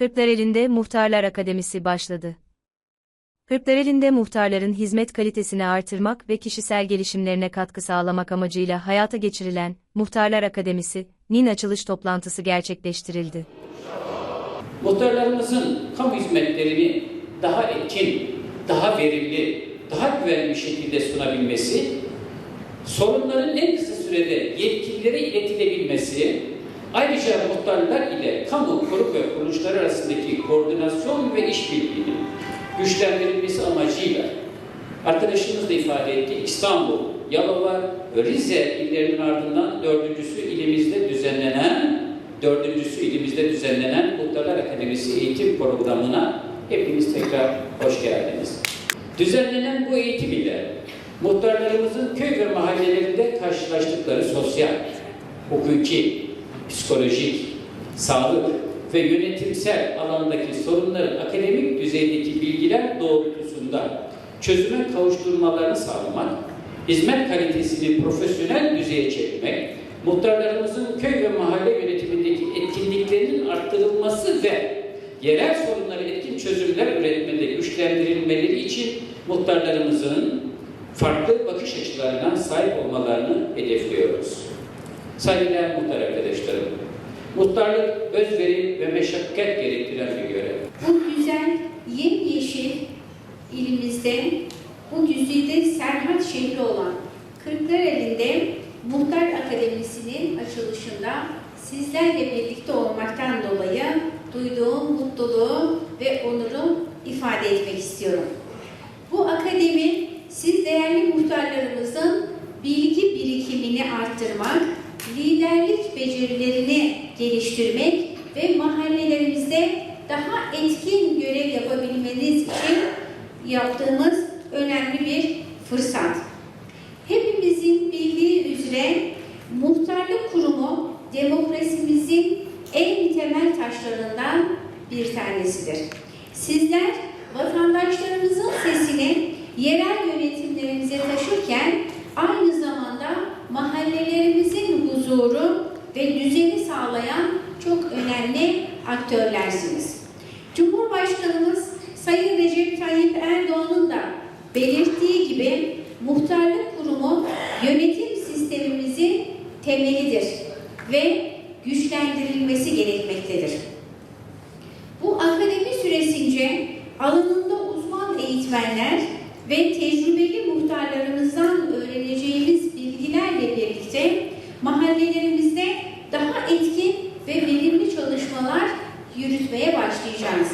Kırklareli'nde Muhtarlar Akademisi başladı. Kırklareli'nde muhtarların hizmet kalitesini artırmak ve kişisel gelişimlerine katkı sağlamak amacıyla hayata geçirilen Muhtarlar Akademisi, NİN açılış toplantısı gerçekleştirildi. Muhtarlarımızın kamu hizmetlerini daha etkin, daha verimli, daha güvenli bir şekilde sunabilmesi, sorunların en kısa sürede yetkililere iletilebilmesi, ayrıca muhtarlar ile kamu kurum ve kuruluşlar arasındaki koordinasyon ve işbirliğinin güçlendirilmesi amacıyla arkadaşımız da ifade etti İstanbul, Yalova ve Rize illerinin ardından dördüncüsü ilimizde düzenlenen dördüncüsü ilimizde düzenlenen Muhtarlar Akademisi eğitim programına hepiniz tekrar hoş geldiniz. Düzenlenen bu eğitim ile muhtarlarımızın köy ve mahallelerinde karşılaştıkları sosyal, hukuki, psikolojik, sağlık ve yönetimsel alandaki sorunların akademik düzeydeki bilgiler doğrultusunda çözüme kavuşturmalarını sağlamak, hizmet kalitesini profesyonel düzeye çekmek, muhtarlarımızın köy ve mahalle yönetimindeki etkinliklerinin arttırılması ve yerel sorunları etkin çözümler üretmede güçlendirilmeleri için muhtarlarımızın farklı bakış açılarına sahip olmalarını hedefliyoruz. Saygıdeğer muhtar arkadaşlarım, muhtarlık özveri ve meşakkat gerektiren bir görev. Bu güzel yemyeşil ilimizde bu güzide Serhat şehri olan Kırklareli'nde Muhtar Akademisi'nin açılışında sizlerle birlikte olmaktan dolayı duyduğum mutluluğu ve onuru ifade etmek istiyorum. Bu akademi siz değerli muhtarlarımızın bilgi birikimini arttırmak, liderlik becerilerini geliştirmek ve mahallelerimizde daha etkin görev yapabilmeniz için yaptığımız önemli bir fırsat. Hepimizin bildiği üzere muhtarlık kurumu demokrasimizin en temel taşlarından bir tanesidir. Sizler vatandaşlarımızın sesini yerel yönetimlerimize taşırken aktörlersiniz. Cumhurbaşkanımız Sayın Recep Tayyip Erdoğan'ın da belirttiği gibi muhtarlık kurumu yönetim sistemimizin temelidir ve güçlendirilmesi gerekmektedir. Bu akademi süresince alanında uzman eğitmenler ve tecrübeli muhtarlarımızdan öğreneceğimiz bilgilerle birlikte mahallelerimizde daha etkin yürütmeye başlayacağız.